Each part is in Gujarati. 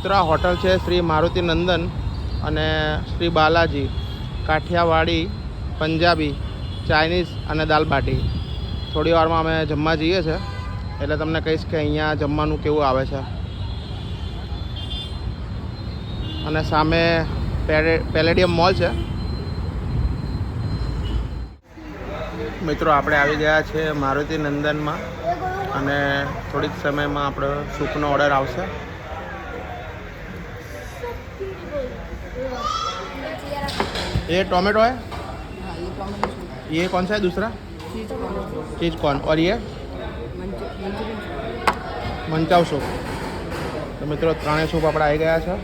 મિત્રો, આ હોટલ છે શ્રી મારુતિ નંદન અને શ્રી બાલાજી, કાઠિયાવાડી, પંજાબી, ચાઇનીઝ અને દાલબાટી થોડી વારમાં અમે જમવા જઈએ છીએ એટલે તમને કહીશ કે અહીંયા જમવાનું કેવું આવે છે. અને સામે પેલેડિયમ મોલ છે. મિત્રો, આપણે આવી ગયા છે મારુતિ નંદનમાં. અને થોડીક સમયમાં આપણો સૂપનો ઓર્ડર આવશે. ये टोमेटो है हाँ ये टमाटर सूप ये कौन सा है दूसरा चीज कॉर्न चीज कॉर्न और ये मंचूरियन મંચાવ સૂપ તો મિત્રો ત્રણેય સૂપ આપણે આવી ગયા છે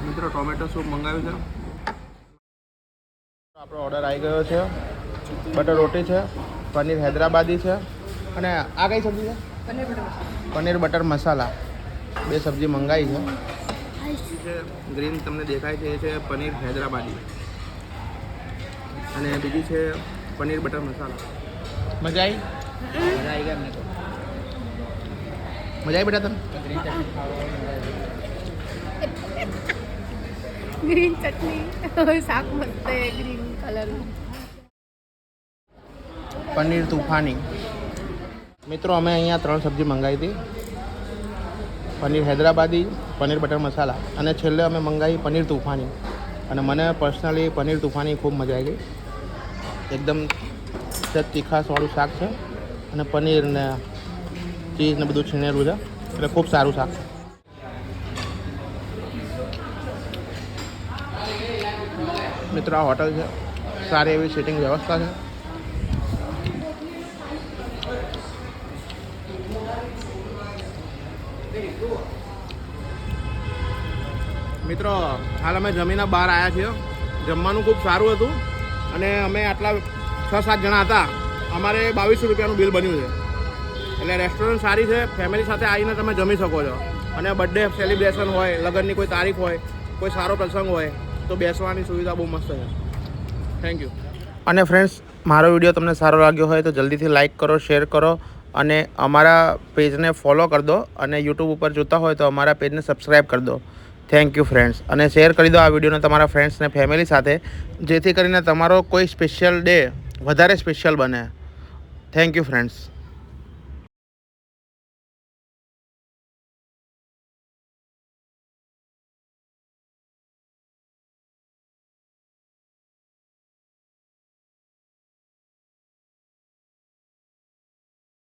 મિત્રો ટોમેટો સૂપ મંગાવ્યું છે આપણો ઓર્ડર આવી ગયો છે બટર રોટી છે પનીર હૈદરાબાદી છે અને આ કઈ સબ્જી છે पनीर बटर मसाला પનીર બટર મસાલા. બે સબ્જી મંગાવી છે. ગ્રીન તમને દેખાય છે એ છે પનીર હૈદરાબાદી. અને બીજી છે પનીર બટર મસાલા. મજા આવી મજા આવી ગયા મજા આવી બેટા તમે ગ્રીન ચટણી. શાક મસ્ત ગ્રીન કલર પનીર તુફાની. મિત્રો, અમે અહીંયા ત્રણ સબ્જી મંગાવી હતી. પનીર હૈદરાબાદી, પનીર બટર મસાલા અને છેલ્લે અમે મંગાવી પનીર તુફાની. અને મને પર્સનલી પનીર તુફાની ખૂબ મજા આવી ગઈ. એકદમ સહેજ તીખાસવાળું શાક છે અને પનીર ને ચીઝ ને બધું છીણેલું છે. એટલે ખૂબ સારું શાક છે. મિત્રો, આ હોટલ છે. સારી એવી સિટિંગ વ્યવસ્થા છે. મિત્રો, હાલ અમે જમીને બહાર આવ્યા છીએ. જમવાનું ખૂબ સારું હતું અને અમે આટલા છ સાત જણા હતા. અમારે બાવીસો રૂપિયાનું બિલ બન્યું છે. એટલે રેસ્ટોરન્ટ સારી છે, ફેમિલી સાથે આવીને તમે જમી શકો છો. અને બર્થડે સેલિબ્રેશન હોય, લગ્નની કોઈ તારીખ હોય, કોઈ સારો પ્રસંગ હોય, તો બેસવાની સુવિધા બહુ મસ્ત છે. થેન્ક યુ અને ફ્રેન્ડ્સ મારો વીડિયો તમને સારો લાગ્યો હોય તો જલ્દીથી લાઇક કરો શેર કરો. અને અમારા પેજને ફોલો કરી દો અને યુટ્યુબ ઉપર જોતા હોય તો અમારા પેજને સબસ્ક્રાઈબ કરી દો. થેન્ક યુ ફ્રેન્ડ્સ અને શેર કરી દો આ વિડીયોને તમારા ફ્રેન્ડ્સને ફેમિલી સાથે, જેથી કરીને તમારો કોઈ સ્પેશિયલ ડે વધારે સ્પેશિયલ બને. Thank you friends